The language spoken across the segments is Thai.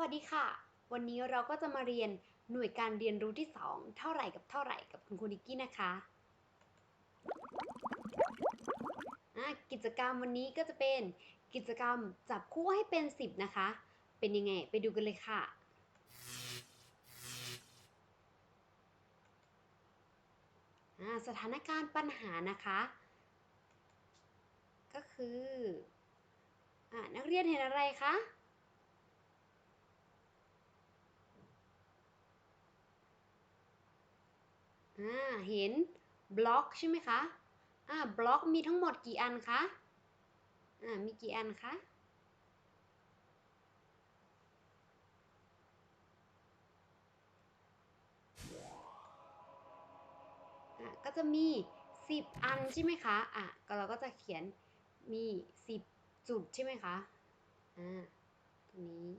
วัสดีค่ะ วันนี้เราก็จะมาเรียนหน่วยการเรียนรู้ที่ 2 เท่าไหร่กับเท่าไหร่กับคุณครูนิกกี้นะคะอะกิจกรรมวันนี้ก็จะเป็นกิจกรรมจับคู่ให้เป็น 10 นะคะ เป็นยังไงไปดูกันเลยค่ะอ่าสถานการณ์ปัญหานะคะ ก็คืออ่านักเรียนเห็นอะไรคะ อ่าเห็นบล็อกใช่ไหมคะอ่าบล็อกมีทั้งหมดกี่อันคะอ่ามีกี่อันคะก็จะมี 10 อันใช่ไหมคะอะก็เราก็จะเขียนมี 10 จุดใช่ไหมคะอ่าตรงนี้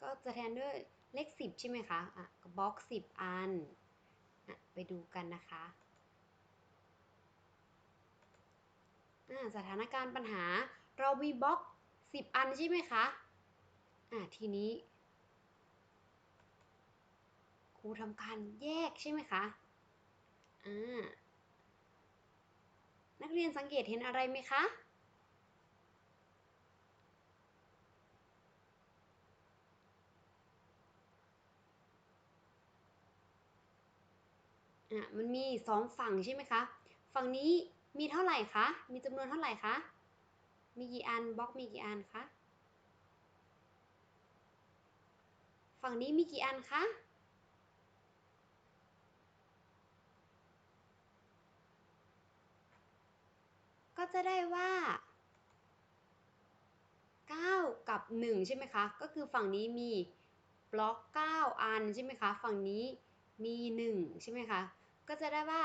ก็จะแทนด้วยเลข 10 ใช่ไหมคะอะก็บล็อก 10 อัน ไปดูกันนะคะสถานการณ์ปัญหาเรามีบล็อก 10 อันใช่ไหมคะอ่าทีนี้ ครูทำการแยกใช่ไหมคะอ่านักเรียนสังเกตเห็นอะไรไหมคะ่ะมันมีสองฝั่งใช่ไหมคะ ฝั่งนี้มีเท่าไหร่คะ มีจำนวนเท่าไหร่คะ มีกี่อันบล็อกมีกี่อันคะ ฝั่งนี้มีกี่อันคะก็จะได้ว่า 9 กับ 1 ใช่ไหมคะ ก็คือฝั่งนี้มีบล็อก 9 อันใช่ไหมคะ ฝั่งนี้มี 1 ใช่ไหมคะ ก็จะได้ว่า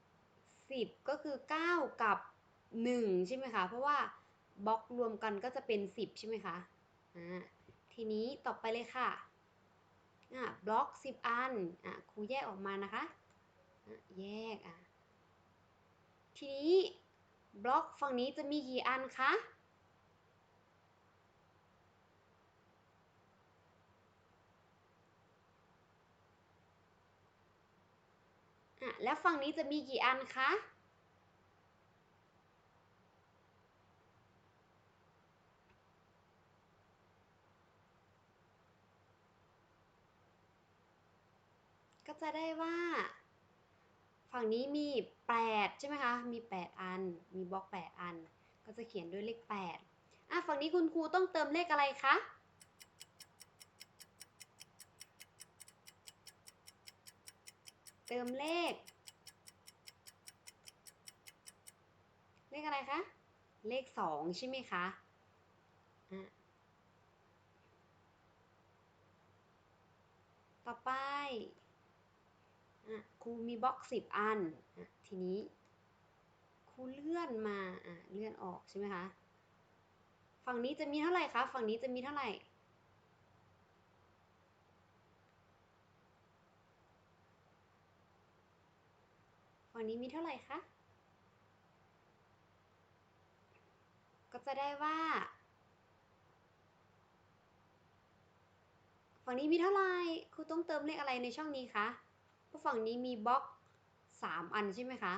10 ก็คือ 9 กับ 1 ใช่ไหมคะ เพราะว่าบล็อกรวมกันก็จะเป็น 10 ใช่ไหมคะอ่าทีนี้ต่อไปเลยค่ะอ่าบล็อก 10 อันอ่าครูแยกออกมานะคะะแยกอะทีนี้บล็อกฝั่งนี้จะมีกี่อันคะ อะแล้วฝั่งนี้จะมีกี่อันคะก็จะได้ว่า ฝั่งนี้มี 8 ใช่ไหมคะ มี 8 อัน มีบล็อก 8 อัน ก็จะเขียนด้วยเลข 8 อะ ฝั่งนี้คุณครูต้องเติมเลขอะไรคะ เติมเลข เลขอะไรคะ เลข2ใช่ไหมคะอะต่อไปอะครูมีบล็อกสิบอันอะทีนี้ครูเลื่อนมาอะเลื่อนออกใช่ไหมคะ ฝั่งนี้จะมีเท่าไหร่คะ ฝั่งนี้จะมีเท่าไหร่ ฝั่งนี้มีเท่าไหร่คะ ก็จะได้ว่า ฝั่งนี้มีเท่าไหร่ครูต้องเติมเลขอะไรในช่องนี้คะเพราะฝั่งนี้มีบล็อก 3 อันใช่ไหมคะ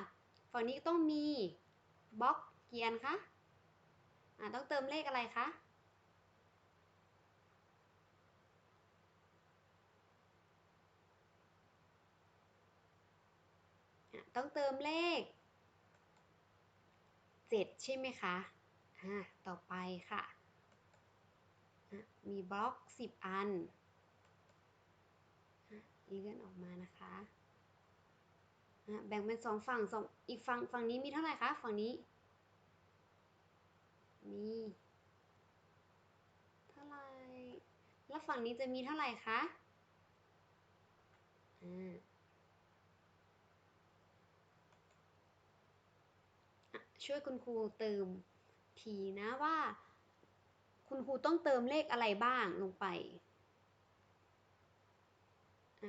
ฝั่งนี้ต้องมีบล็อกกี่อันคะอ่าต้องเติมเลขอะไรคะ ต้องเติมเลข 7 ใช่ไหมคะอ่าต่อไปค่ะ มีบล็อก 10 อันอะเลื่อนออกมานะคะอะแบ่งเป็นสองฝั่งสองอีกฝั่งฝั่งนี้มีเท่าไหร่คะ ฝั่งนี้ มีเท่าไหร่ แล้วฝั่งนี้จะมีเท่าไหร่คะ อ่าอะ ช่วยคุณครูเติมทีนะว่า คุณครูต้องเติมเลขอะไรบ้างลงไป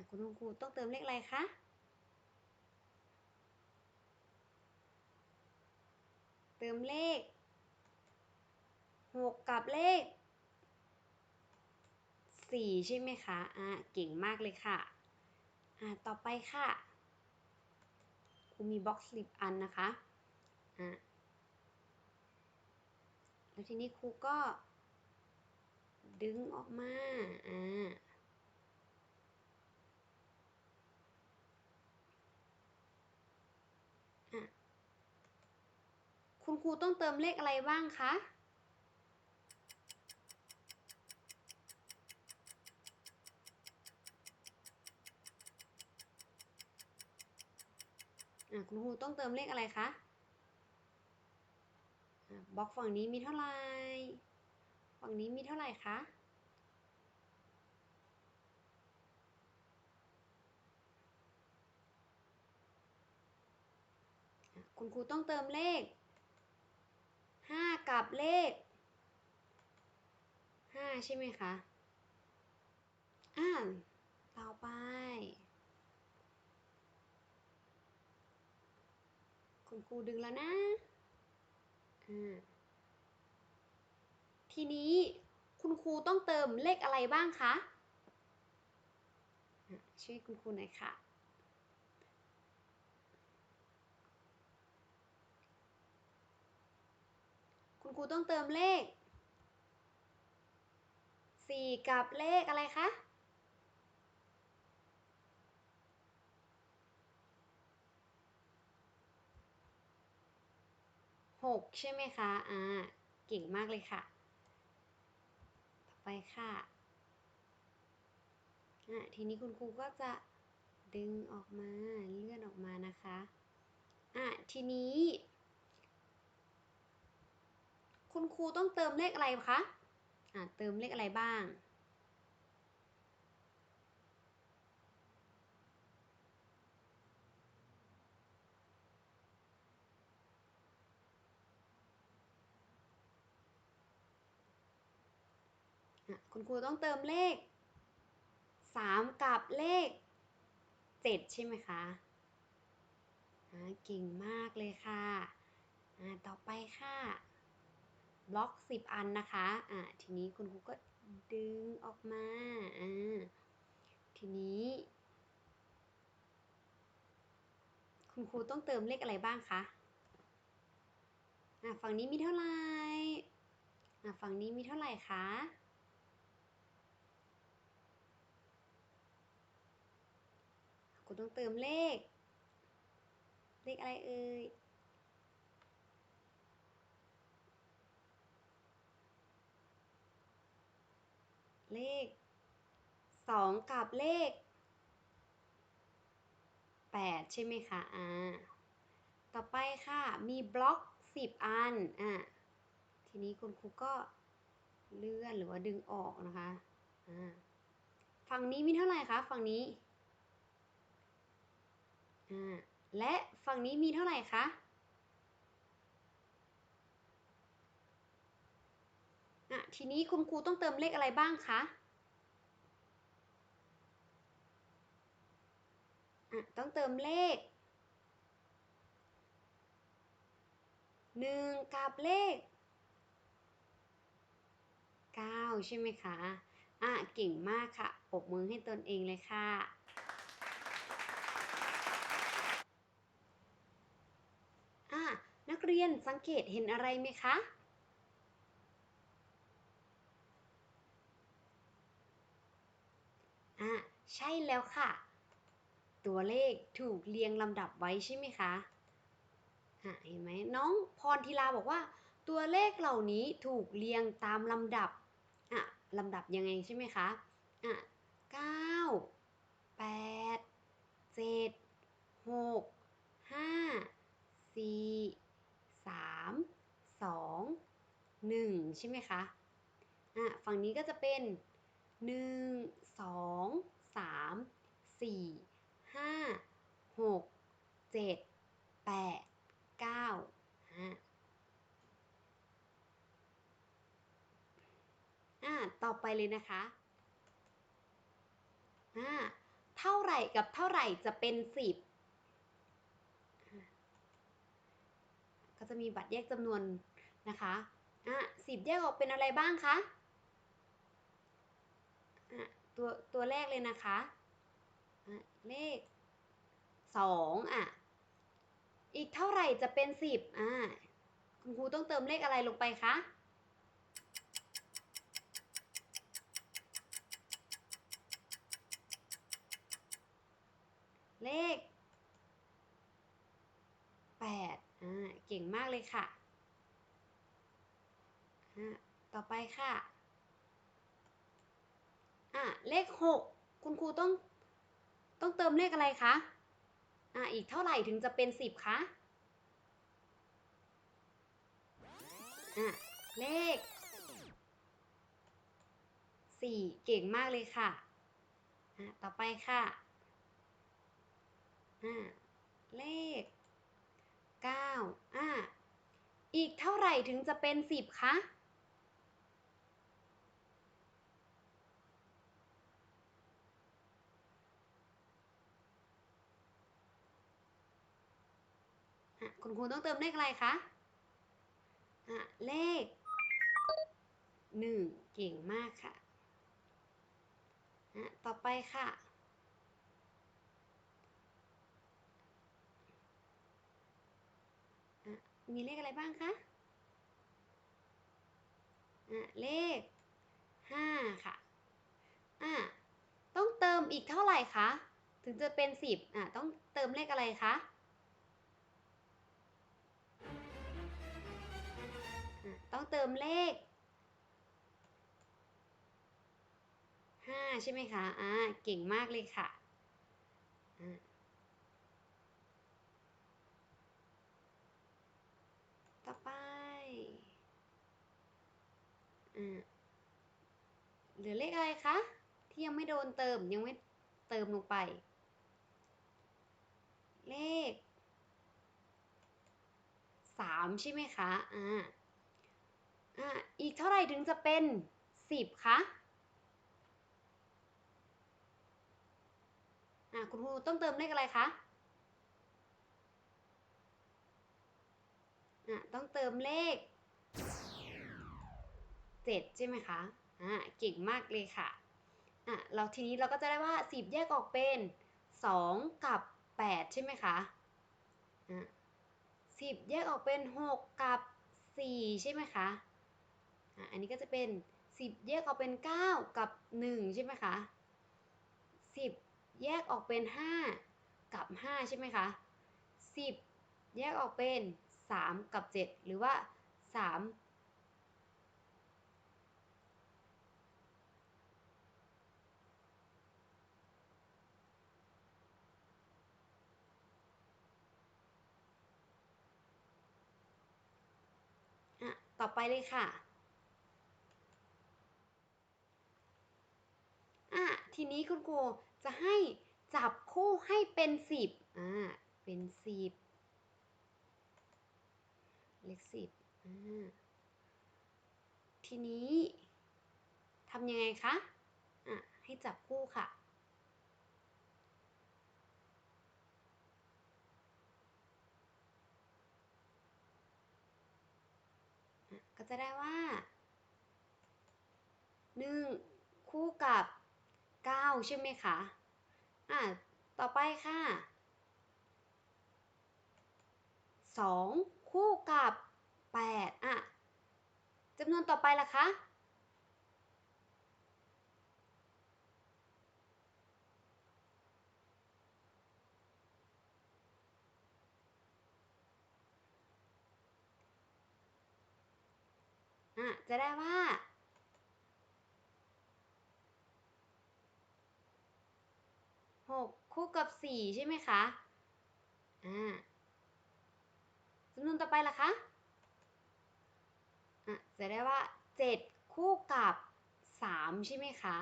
คุณครูต้องเติมเลขอะไรคะเติมเลข 6 กับเลขสี่ใช่ไหมคะ อ่าเก่งมากเลยค่ะ อ่าต่อไปค่ะครูมีบล็อกสิบอันนะคะ อ่าแล้วทีนี้ครูก็ ดึงออกมา อ่าอะคุณครูต้องเติมเลขอะไรบ้างคะอะคุณครูต้องเติมเลขอะไรคะ บล็อกฝั่งนี้มีเท่าไหร่ ฝั่งนี้มีเท่าไหร่คะ คุณครูต้องเติมเลข 5 กับเลข 5 ใช่ไหมคะ อ่าต่อไปคุณครูดึงแล้วนะ ทีนี้คุณครูต้องเติมเลขอะไรบ้างคะช่วยคุณครูหน่อยค่ะ คุณครูต้องเติมเลข 4 กับเลขอะไรคะ 6ใช่ไหมคะ อ่า เก่งมากเลยค่ะ ต่อไปค่ะ อะทีนี้คุณครูก็จะดึงออกมา เลื่อนออกมานะคะ อะ ทีนี้ คุณครูต้องเติมเลขอะไรคะ อะ เติมเลขอะไรบ้าง คุณครูต้องเติมเลข 3 กับเลข 7 ใช่ไหมคะเก่งมากเลยค่ะอ่าต่อไปค่ะบล็อก 10 อันนะคะอ่าทีนี้คุณครูก็ดึงออกมาอ่าทีนี้ คุณครูต้องเติมเลขอะไรบ้างคะอ่าฝั่งนี้มีเท่าไหร่อ่าฝั่งนี้มีเท่าไหร่คะ คุณต้องเติมเลข เลขอะไรเอ่ยเลข 2 กับเลข 8 ใช่ไหมคะ อ่า ต่อไปค่ะ มีบล็อก 10 อัน อ่าทีนี้คุณครูก็เลื่อนหรือว่าดึงออกนะคะ อ่า ฝั่งนี้มีเท่าไหร่คะ ฝั่งนี้ อ่าและฝั่งนี้มีเท่าไหร่คะอะทีนี้คุณครูต้องเติมเลขอะไรบ้างคะอะต้องเติมเลข1กับเลข9ใช่ไหมคะ อะ เก่งมากค่ะ ปรบมือให้ตนเองเลยค่ะ อะ นัก เรียนสังเกตเห็นอะไรไหมคะอะใช่แล้วค่ะ ตัวเลขถูกเรียงลำดับไว้ใช่ไหมคะอะเห็นไหมน้องพรทิลาบอกว่า ตัวเลขเหล่านี้ถูกเรียงตามลำดับอะลำดับยังไงใช่ไหมคะอะเก้าแปดเจ็ดหกห้าสี่ สามสองหนึ่งใช่ไหมคะ อะ ฝั่งนี้ก็จะเป็นหนึ่งสองสามสี่ห้าหกเจ็ดแปดเก้าอะอ่าต่อไปเลยนะคะอ่าเท่าไหร่กับเท่าไหร่จะเป็น สิบก็จะมีบัตรแยกจำนวนนะคะอะสิบแยกออกเป็นอะไรบ้างคะอะตัวตัวแรกเลยนะคะอะเลขสองอะอีกเท่าไหร่จะเป็นสิบอ่าคุณครูต้องเติมเลขอะไรลงไปคะเลขแปดอ่า เลยค่ะ ต่อไปค่ะอะเลขหกคุณครูต้องต้องเติมเลขอะไรคะอะอีกเท่าไหร่ถึงจะเป็นสิบคะอะเลขสี่เก่งมากเลยค่ะอะต่อไปค่ะอ่าเลขเก้าอ่า อีกเท่าไหร่ถึงจะเป็นสิบคะ คุณครูต้องเติมเลขอะไรคะะเลขหนึ่งเก่งมากค่ะอะต่อไปค่ะ อะ มีเลขอะไรบ้างคะอะเลขห้าค่ะอะต้องเติมอีกเท่าไหร่คะ ถึงจะเป็นสิบอะต้องเติมเลขอะไรคะอะต้องเติมเลขห้าใช่ไหมคะ อ่า เก่งมากเลยค่ะอ่า ต่อไป อ่าเหลือเลขอะไรคะ ที่ยังไม่โดนเติมยังไม่เติมลงไป เลขสามใช่ไหมคะอ่าอ่าอีกเท่าไหร่ถึงจะเป็นสิบคะอ่าคุณครูต้องเติมเลขอะไรคะอ่าต้องเติมเลข 7 ใช่ไหมคะอ่าเก่งมากเลยค่ะอะเราทีนี้เราก็จะได้ว่า 10 แยกออกเป็น 2 กับ 8 ใช่ไหมคะอะ10 แยกออกเป็น 6 กับ 4 ใช่ไหมคะอะอันนี้ก็จะเป็น 10 แยกออกเป็น 9 กับ 1 ใช่ไหมคะ10 แยกออกเป็น 5 กับ 5 ใช่ไหมคะ10 แยกออกเป็น 3 กับ 7 หรือว่า 3 ต่อไปเลยค่ะอะทีนี้คุณครูจะให้จับคู่ให้เป็นสิบอ่าเป็นสิบเลขสิบอ่าทีนี้ทำยังไงคะอะให้จับคู่ค่ะ อะ ก็ จะได้ว่าหนึ่งคู่กับเก้าใช่ไหมคะ อะ ต่อไปค่ะสองคู่กับแปดอะจำนวนต่อไปล่ะคะ อะจะได้ว่า หกคู่กับสี่ใช่ไหมคะ อ่าจำนวนต่อไปล่ะคะ อะจะได้ว่าเจ็ดคู่กับสามใช่ไหมคะ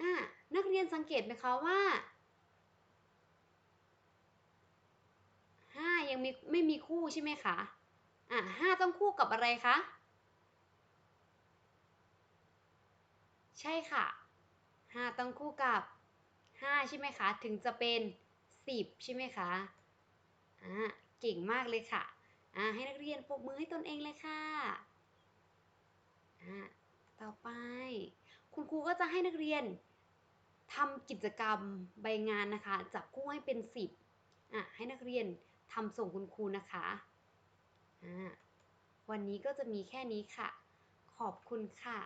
อะนักเรียนสังเกตไหมคะว่า ห้ายังมีไม่มีคู่ใช่ไหมคะ อะห้าต้องคู่กับอะไรคะ ใช่ค่ะห้าต้องคู่กับห้าใช่ไหมคะ ถึงจะเป็นสิบใช่ไหมคะอ่าเก่งมากเลยค่ะอ่าให้นักเรียนปรบมือให้ตนเองเลยค่ะอ่อ่าต่อไป คุณครูก็จะให้นักเรียนทำกิจกรรมใบงานนะคะ จับคู่ให้เป็นสิบอะให้นักเรียน ทำส่งคุณครูนะคะวันนี้ก็จะมีแค่นี้ค่ะ ขอบคุณค่ะ